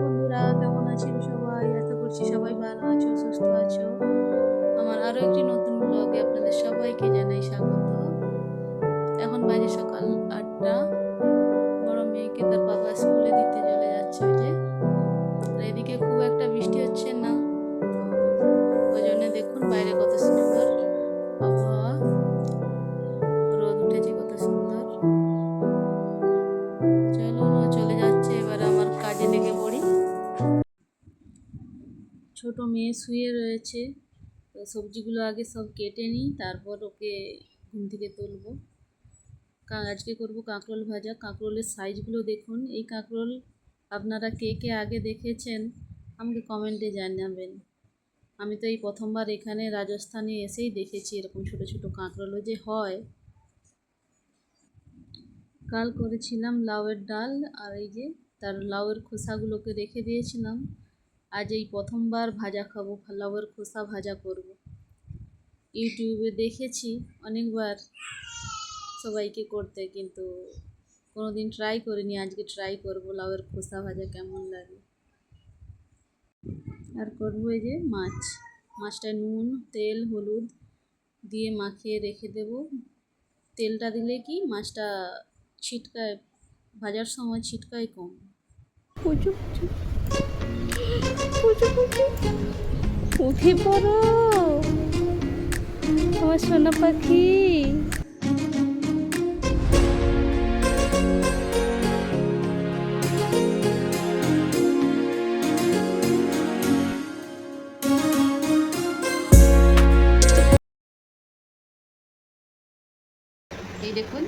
বন্ধুরা কেমন আছেন সবাই আশা করছি সবাই ভালো আছো? সুস্থ আছো? আমার আরও একটি নতুন ব্লগে আপনাদের সবাইকে জানাই স্বাগত। এখন বাজে সকাল আটটা। বড় মেয়েকে তার বাবা স্কুলে দিতে চলে যাচ্ছে যে। আর এদিকে ছোট মেয়ে শুয়ে রয়েছে, তো সবজিগুলো আগে সব কেটে নিই, তারপর ওকে ঘুম থেকে তুলবো। আজকে করব কাঁকরোল ভাজা। কাঁকরোলের সাইজগুলো দেখুন। এই কাঁকরোল আপনারা কে কে আগে দেখেছেন আমাকে কমেন্টে জানাবেন। আমি তো এই প্রথমবার এখানে রাজস্থানে এসেই দেখেছি এরকম ছোট ছোট কাঁকরোলও যে হয়, কাল করেছিলাম লাউয়ের ডাল, আর এই যে তার লাউয়ের খোসাগুলোকে রেখে দিয়েছিলাম। আজ এই প্রথমবার ভাজা খাব লাউয়ের খোসা ভাজা করব। ইউটিউবে দেখেছি অনেকবার সবাইকে করতে, কিন্তু কোনো দিন ট্রাই করিনি, আজকে ট্রাই করব লাউয়ের খোসা ভাজা কেমন লাগে। আর করব এই যে মাছ। মাছটা নুন, তেল, হলুদ দিয়ে মাখিয়ে রেখে দেব। তেলটা দিলে কি মাছটা ছিটকায়, ভাজার সময় ছিটকায় কম। পুচু উঠে পড়ো। আমার সোনা পাখি। এই দেখুন,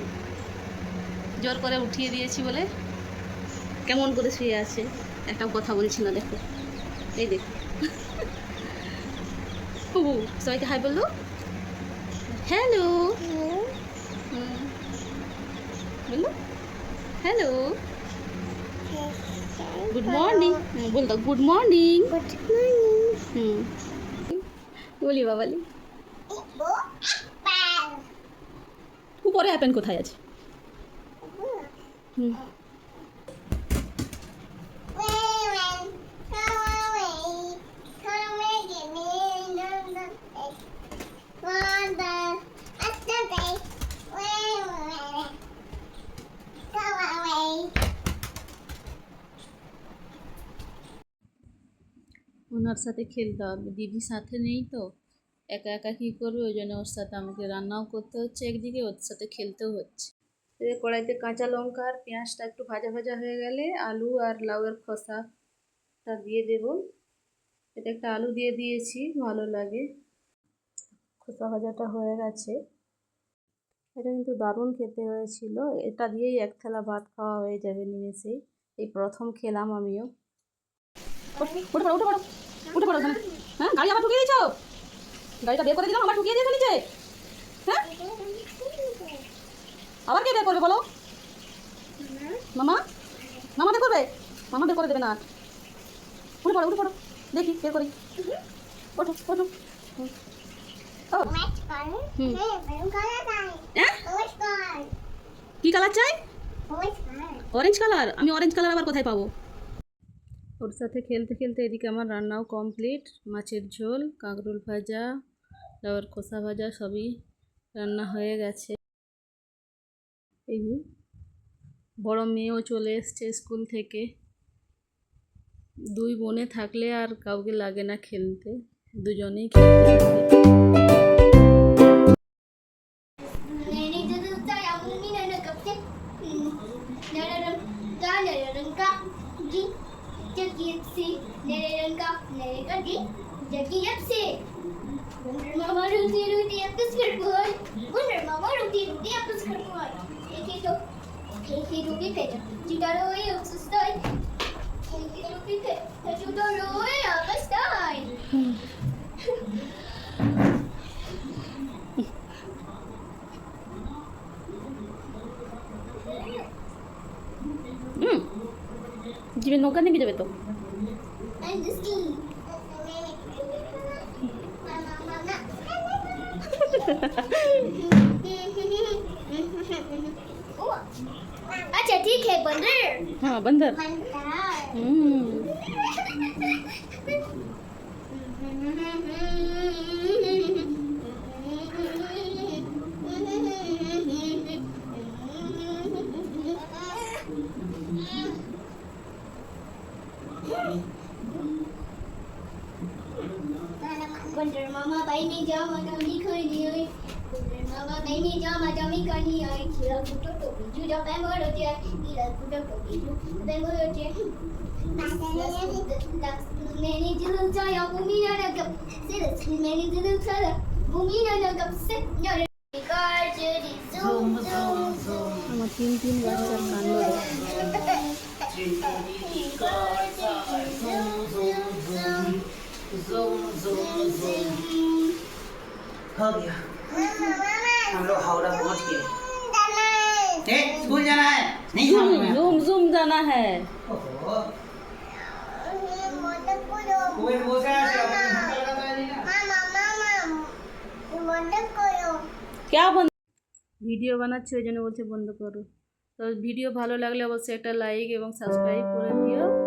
জোর করে উঠিয়ে দিয়েছি বলে। কেমন করে শুয়ে আছে? একটা কথা বলছি না, দেখো। এই দেখো। হুবু সবাইকে হাই বলল? হ্যালো বলল? হ্যালো গুড মর্নিং বল দাও গুড মর্নিং হুম। বলি বাবালি উপরে অ্যাপেন কোথায় আছে? হুম। ওনার সাথে খেলতে হবে। দিদি সাথে নেই তো একা একা কী করবে? ওই জন্য ওর সাথে আমাকে রান্নাও করতে হচ্ছে একদিকে ওর সাথে খেলতেও হচ্ছে। এই কড়াইতে কাঁচা লঙ্কা আর পেঁয়াজটা একটু ভাজা ভাজা হয়ে গেলে আলু আর লাউয়ের খোসাটা দিয়ে দেব। এটা একটা আলু দিয়ে দিয়েছি ভালো লাগে। খোসা ভাজাটা হয়ে গেছে। এটা কিন্তু দারুণ খেতে হয়েছিল। এটা দিয়েই এক থালা ভাত খাওয়া হয়ে যাবে নিমেষেই। এই প্রথম খেলাম আমিও। উঠে পড়ো ওখানে। হ্যাঁ গাড়ি আবার ঢুকিয়ে দিয়েছ? গাড়িটা বের করে দিলাম আবার ঢুকিয়ে দিয়েছ নিচে? হ্যাঁ? আবার কে বের করবে বলো? মামা? মামা বের করবে? মামা বের করে দেবে না উঠে পড়ো উঠে পড়ো। দেখি বের করি। ওঠো ওঠো। কি কালার চাই? অরেঞ্জ কালার আমি অরেঞ্জ কালার আবার কোথায় পাবো? ওর সাথে খেলতে খেলতে এদিকে আমার রান্নাও কমপ্লিট মাছের ঝোল, কাঁকরোল ভাজা লাউয়ের খোসা ভাজা সবই রান্না হয়ে গেছে। এই যে, বড় মেয়েও চলে এসছে স্কুল থেকে। দুই বোনে থাকলে আর কাউকে লাগে না খেলতে। দুজনেই খেলতে Jackie Yapsi. Bener mama ruti ruti apa sekarang? Bener mama ruti ruti apa sekarang? Jackie tu, Jackie rupi kerja. Cita roy usus tay. Jackie rupi kerja. Cita roy apa tay? Hmm. 自分のお金ビデオベ。अच्छा ठीक है बंदर हाँ बंदर बंदर हम्म Wonder Mama bay ni jama jami khani ơi નહીં જમા ए school जाना है नहीं जूम जूम जूम जाना है क्या ভিডিও বানাচ্ছি ওই জন্য বলছে বন্ধ করো তো ভিডিও ভালো লাগলে অবশ্যই একটা লাইক এবং সাবস্ক্রাইব করে দিও